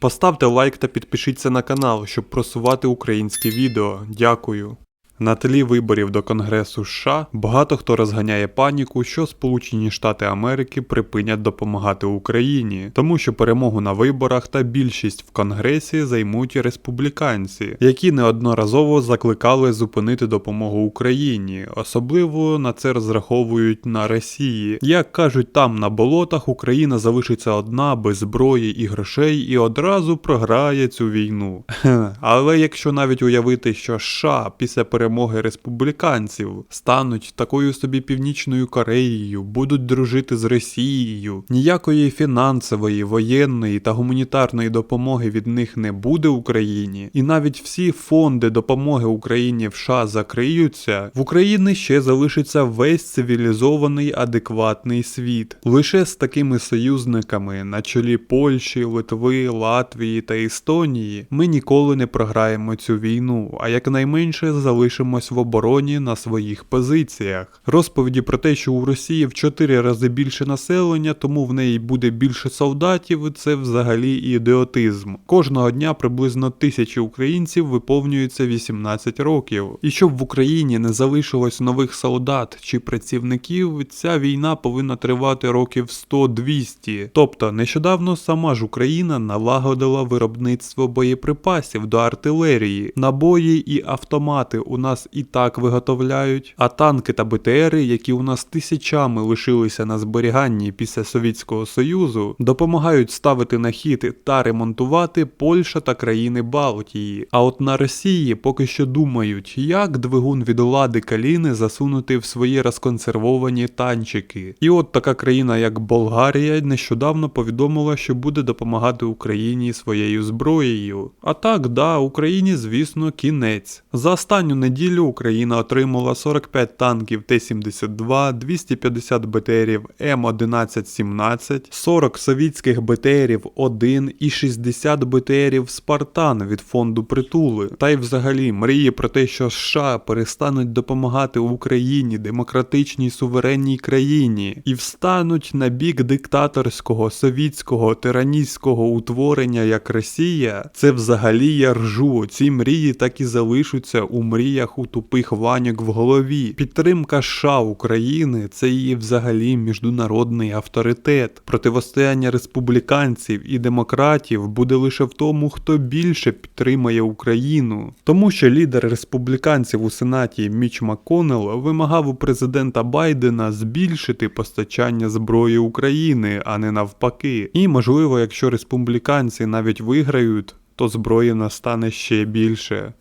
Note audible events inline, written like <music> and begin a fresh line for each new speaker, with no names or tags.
Поставте лайк та підпишіться на канал, щоб просувати українське відео. Дякую. На тлі виборів до Конгресу США багато хто розганяє паніку, що Сполучені Штати Америки припинять допомагати Україні, тому що перемогу на виборах та більшість в Конгресі займуть республіканці, які неодноразово закликали зупинити допомогу Україні, особливо на це розраховують на Росії. Як кажуть, там на болотах Україна залишиться одна без зброї і грошей і одразу програє цю війну. <laughs> Але якщо навіть уявити, що США після перемоги республіканців. Стануть такою собі північною Кореєю, будуть дружити з Росією, ніякої фінансової, воєнної та гуманітарної допомоги від них не буде Україні, і навіть всі фонди допомоги Україні в США закриються, в Україні ще залишиться весь цивілізований адекватний світ. Лише з такими союзниками на чолі Польщі, Литви, Латвії та Естонії ми ніколи не програємо цю війну, а якнайменше залишимось в обороні на своїх позиціях. Розповіді про те, що у Росії в 4 рази більше населення, тому в неї буде більше солдатів, це взагалі ідіотизм. Кожного дня приблизно тисячі українців виповнюється 18 років. І щоб в Україні не залишилось нових солдат чи працівників, ця війна повинна тривати років 100-200. Тобто нещодавно сама ж Україна налагодила виробництво боєприпасів до артилерії, набої і автомати у нас і так виготовляють, а танки та БТРи, які у нас тисячами лишилися на зберіганні після Совєтського Союзу, допомагають ставити на хід та ремонтувати Польща та країни Балтії. А от на Росії поки що думають, як двигун від Лади Каліни засунути в свої розконсервовані танчики. І от така країна, як Болгарія, нещодавно повідомила, що буде допомагати Україні своєю зброєю. А так, да, Україні, звісно, кінець. За останню неділю Україна отримала 45 танків Т-72, 250 БТРів М1117, 40 совітських БТРів 1 і 60 БТРів Спартан від фонду притули. Та й взагалі мрії про те, що США перестануть допомагати Україні, демократичній суверенній країні, і встануть на бік диктаторського совітського тиранійського утворення як Росія, це взагалі я ржу. Ці мрії так і залишаться у мріях у тупих ваньок в голові. Підтримка США України це її взагалі міжнародний авторитет. Противостояння республіканців і демократів буде лише в тому, хто більше підтримає Україну. Тому що лідер республіканців у Сенаті Міч МакКоннелл вимагав у президента Байдена збільшити постачання зброї України, а не навпаки. І можливо, якщо республіканці навіть виграють, то зброї настане ще більше.